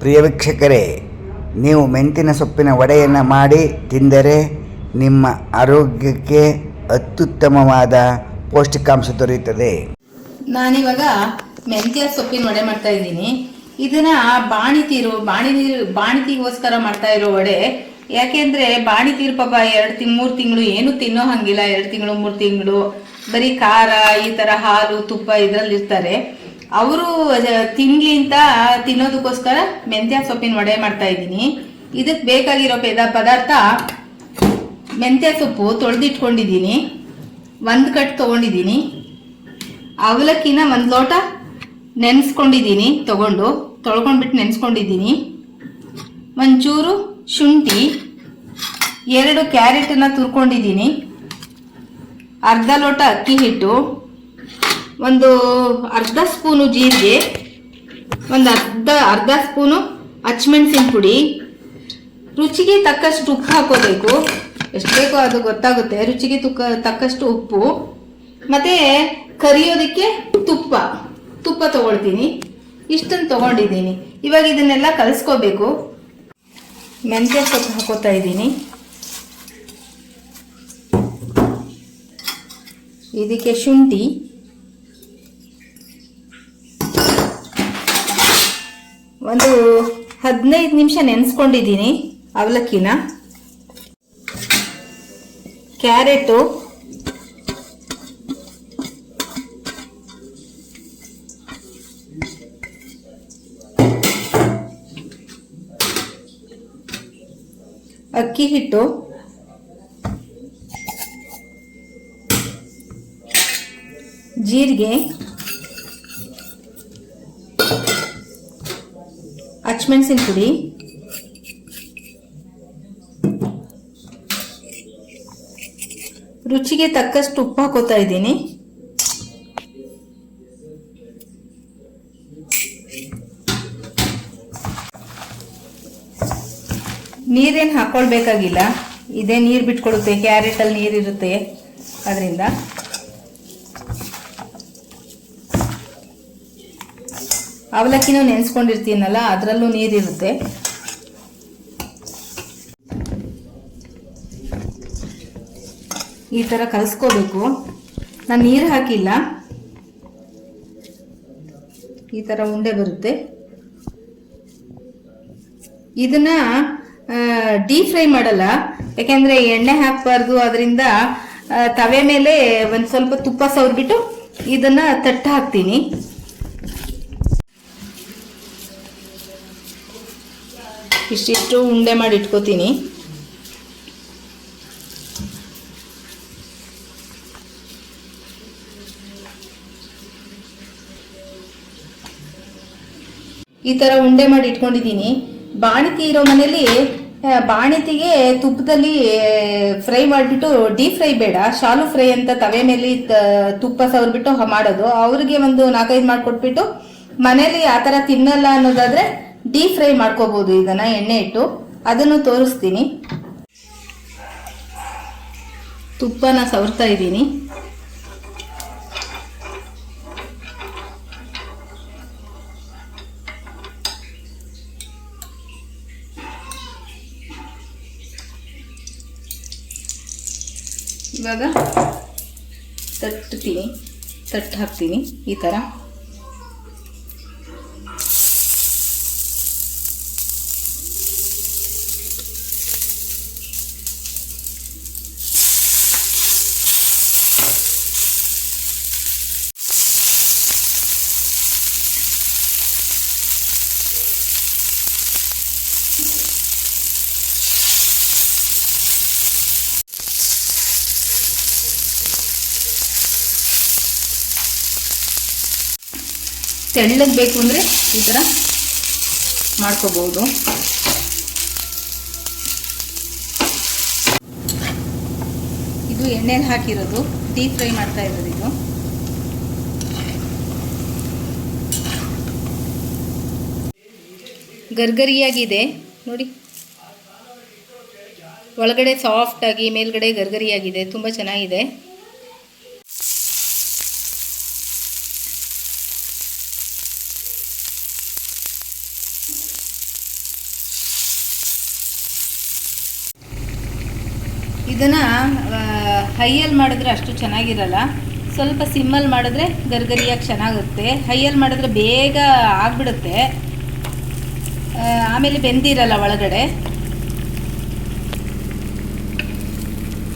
ಪ್ರಿಯ ವೀಕ್ಷಕರೇ, ನೀವು ಮೆಂತಿನ ಸೊಪ್ಪಿನ ವಡೆಯನ್ನು ಮಾಡಿ ತಿಂದರೆ ನಿಮ್ಮ ಆರೋಗ್ಯಕ್ಕೆ ಅತ್ಯುತ್ತಮವಾದ ಪೌಷ್ಟಿಕಾಂಶ ದೊರೆಯುತ್ತದೆ. ನಾನಿವಾಗ ಮೆಂತ್ಯ ಸೊಪ್ಪಿನ ವಡೆ ಮಾಡ್ತಾ ಇದ್ದೀನಿ. ಇದನ್ನ ಬಾಣಿತೀರು ಬಾಣಿ ಬಾಣಿತಿಗೋಸ್ಕರ ಮಾಡ್ತಾ ಇರೋ ವಡೆ. ಯಾಕೆಂದ್ರೆ ಬಾಣಿತೀರು ಪಾಪ ಎರಡು ತಿಂಗ್, ಮೂರು ತಿಂಗಳು ಏನು ತಿನ್ನೋ ಹಂಗಿಲ್ಲ. ಎರಡು ತಿಂಗಳು, ಮೂರು ತಿಂಗಳು ಬರೀ ಖಾರ, ಈ ತರ ಹಾಲು, ತುಪ್ಪ ಇದ್ರಲ್ಲಿ ಇರ್ತಾರೆ ಅವರು ತಿನ್ಲಿ ಅಂತ ತಿನ್ನೋದಕ್ಕೋಸ್ಕರ ಮೆಂತ್ಯ ಸೊಪ್ಪಿನ ವಡೆ ಮಾಡ್ತಾ ಇದ್ದೀನಿ. ಇದಕ್ಕೆ ಬೇಕಾಗಿರೋ ಪೇದ ಪದಾರ್ಥ ಮೆಂತ್ಯ ಸೊಪ್ಪು ತೊಳೆದಿಟ್ಕೊಂಡಿದ್ದೀನಿ. ಒಂದು ಕಟ್ ತೊಗೊಂಡಿದ್ದೀನಿ. ಅವಲಕ್ಕಿನ ಒಂದು ಲೋಟ ನೆನೆಸ್ಕೊಂಡಿದ್ದೀನಿ, ತಗೊಂಡು. ತೊಳ್ಕೊಂಡ್ಬಿಟ್ಟು ನೆನೆಸ್ಕೊಂಡಿದ್ದೀನಿ. ಒಂಚೂರು ಶುಂಠಿ, ಎರಡು ಕ್ಯಾರೆಟನ್ನು ತುರ್ಕೊಂಡಿದ್ದೀನಿ. ಅರ್ಧ ಲೋಟ ಅಕ್ಕಿ ಹಿಟ್ಟು ಒಂದು ಅರ್ಧ ಸ್ಪೂನು ಜೀರಿಗೆ, ಒಂದು ಅರ್ಧ ಅರ್ಧ ಸ್ಪೂನು ಹಚ್ಮೆಣಸಿನ ಪುಡಿ. ರುಚಿಗೆ ತಕ್ಕಷ್ಟು ಉಪ್ಪು ಹಾಕೋಬೇಕು ಎಷ್ಟು ಬೇಕೋ ಅದು ಗೊತ್ತಾಗುತ್ತೆ. ರುಚಿಗೆ ತುಕ್ಕ, ತಕ್ಕಷ್ಟು ಉಪ್ಪು. ಮತ್ತು ಕರಿಯೋದಕ್ಕೆ ತುಪ್ಪ. ತುಪ್ಪ ತೊಗೊಳ್ತೀನಿ. ಇಷ್ಟನ್ನು ತಗೊಂಡಿದ್ದೀನಿ. ಇವಾಗ ಇದನ್ನೆಲ್ಲ ಕಲಿಸ್ಕೋಬೇಕು. ಮೆಂತ್ಯ ಸೊಪ್ಪು ಹಾಕೋತಾ ಇದ್ದೀನಿ. ಇದಕ್ಕೆ ಶುಂಠಿ. ಒಂದು ಹದಿನೈದು ನಿಮಿಷ ನೆನೆಸ್ಕೊಂಡಿದ್ದೀನಿ ಅವಲಕ್ಕಿನ. ಕ್ಯಾರೆಟು. ಅಕ್ಕಿ ಹಿಟ್ಟು. ಜೀರಿಗೆ. ಹಚ್ಮೆಣಸಿನ ಪುಡಿ ರುಚಿಗೆ ತಕ್ಕಷ್ಟು ಉಪ್ಪು ಹಾಕೋತಾ ಇದ್ದೀನಿ. ನೀರೇನು ಹಾಕೊಳ್ಬೇಕಾಗಿಲ್ಲ. ಇದೇ ನೀರು ಬಿಟ್ಕೊಡುತ್ತೆ, ಕ್ಯಾರೆಟಲ್ಲಿ ನೀರಿರುತ್ತೆ. ಅದರಿಂದ ಅವಲಕ್ಕಿನೂ ನೆನೆಸ್ಕೊಂಡಿರ್ತೀನಲ್ಲ, ಅದರಲ್ಲೂ ನೀರಿರುತ್ತೆ. ಈ ಥರ ಕಲಿಸ್ಕೋಬೇಕು. ನಾನು ನೀರು ಹಾಕಿಲ್ಲ. ಈ ಥರ ಉಂಡೆ ಬರುತ್ತೆ. ಇದನ್ನ ಡೀಪ್ ಫ್ರೈ ಮಾಡಲ್ಲ. ಯಾಕೆಂದರೆ ಎಣ್ಣೆ ಹಾಕಬಾರ್ದು ಅದರಿಂದ ತವೆ ಮೇಲೆ ಒಂದು ಸ್ವಲ್ಪ ತುಪ್ಪ ಸವರ್ಬಿಟ್ಟು ಇದನ್ನು ತಟ್ಟ ಹಾಕ್ತೀನಿ. ಇಷ್ಟಿಷ್ಟು ಉಂಡೆ ಮಾಡಿ ಇಟ್ಕೋತೀನಿ ಈ ಥರ ಉಂಡೆ ಮಾಡಿ ಇಟ್ಕೊಂಡಿದ್ದೀನಿ ಬಾಣಿತಿ ಇರೋ ಮನೇಲಿ ಬಾಣಿತಿಗೆ ತುಪ್ಪದಲ್ಲಿ ಫ್ರೈ ಮಾಡಿಬಿಟ್ಟು ಡೀಪ್ ಫ್ರೈ ಬೇಡ, ಶಾಲು ಫ್ರೈ ಅಂತ ತವೆ ಮೇಲೆ ತುಪ್ಪ ಸವರ್ಬಿಟ್ಟು ಮಾಡೋದು. ಅವ್ರಿಗೆ ಒಂದು ನಾಲ್ಕೈದು ಮಾಡಿಕೊಟ್ಬಿಟ್ಟು ಮನೇಲಿ ಆ ಥರ ತಿನ್ನಲ್ಲ ಅನ್ನೋದಾದ್ರೆ ಡೀಪ್ ಫ್ರೈ ಮಾಡ್ಕೋಬೋದು. ಇದನ್ನ ಎಣ್ಣೆ ಇಟ್ಟು ಅದನ್ನು ತೋರಿಸ್ತೀನಿ. ತುಪ್ಪನ ಸವರ್ತಾ ಇದ್ದೀನಿ. ಇವಾಗ ತಟ್ತೀನಿ ತಟ್ಟು ಹಾಕ್ತೀನಿ. ಈ ಥರ. ತೆಳ್ಳಗೆ ಬೇಕು ಅಂದರೆ ಈ ಥರ ಮಾಡ್ಕೋಬೋದು. ಇದು ಎಣ್ಣೆಲಿ ಹಾಕಿರೋದು. ಡೀಪ್ ಫ್ರೈ ಮಾಡ್ತಾ ಇರೋದು ಇದು. ಗರ್ಗರಿಯಾಗಿದೆ. ನೋಡಿ. ಒಳಗಡೆ ಸಾಫ್ಟಾಗಿ ಮೇಲ್ಗಡೆ ಗರ್ಗರಿಯಾಗಿದೆ. ತುಂಬ ಚೆನ್ನಾಗಿದೆ. ಇದನ್ನು ಹೈಯಲ್ಲಿ ಮಾಡಿದ್ರೆ ಅಷ್ಟು ಚೆನ್ನಾಗಿರಲ್ಲ. ಸ್ವಲ್ಪ ಸಿಮ್ಮಲ್ಲಿ ಮಾಡಿದ್ರೆ ಗರ್ಗರಿಯಾಗಿ ಚೆನ್ನಾಗುತ್ತೆ. ಹೈಯಲ್ಲಿ ಮಾಡಿದ್ರೆ ಬೇಗ ಆಗ್ಬಿಡುತ್ತೆ. ಆಮೇಲೆ ಬೆಂದಿರಲ್ಲ ಒಳಗಡೆ.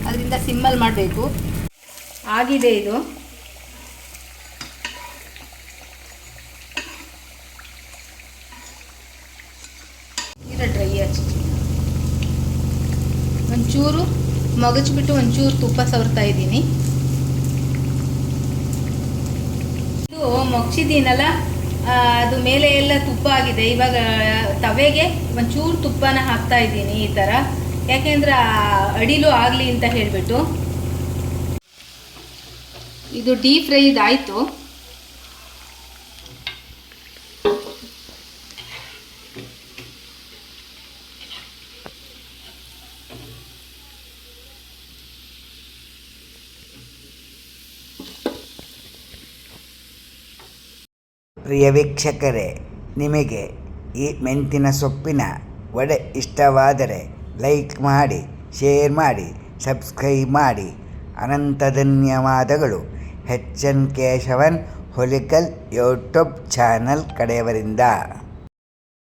ಅದರಿಂದ ಸಿಮ್ಮಲ್ಲಿ ಮಾಡಬೇಕು. ಆಗಿದೆ ಇದು. ಡ್ರೈ ಹಚ್ಚಿ ಒಂಚೂರು ಮಗಚ್ಬಿಟ್ಟು ಒಂಚೂರು ತುಪ್ಪ ಸವರ್ತಾ ಇದ್ದೀನಿ. ಇದು ಮೊಗ್ಸಿದ್ದೀನಲ್ಲ ಅದು ಮೇಲೆ ಎಲ್ಲ ತುಪ್ಪ ಆಗಿದೆ. ಇವಾಗ, ತವೆಗೆ ಒಂಚೂರು ತುಪ್ಪನ ಹಾಕ್ತಾ ಇದ್ದೀನಿ ಈ ಥರ. ಯಾಕೆಂದ್ರೆ ಅಡಿಲು ಆಗಲಿ ಅಂತ ಹೇಳಿಬಿಟ್ಟು. ಇದು ಡೀಪ್ ಫ್ರೈ ಇದಾಯಿತು ಪ್ರಿಯ ವೀಕ್ಷಕರೇ, ನಿಮಗೆ ಈ ಮೆಂತಿನ ಸೊಪ್ಪಿನ ವಡೆ ಇಷ್ಟವಾದರೆ ಲೈಕ್ ಮಾಡಿ, ಶೇರ್ ಮಾಡಿ, ಸಬ್ಸ್ಕ್ರೈಬ್ ಮಾಡಿ. ಅನಂತ ಧನ್ಯವಾದಗಳು. H N Keshavan, Holikal YouTube channel ಕಡೆಯವರಿಂದ.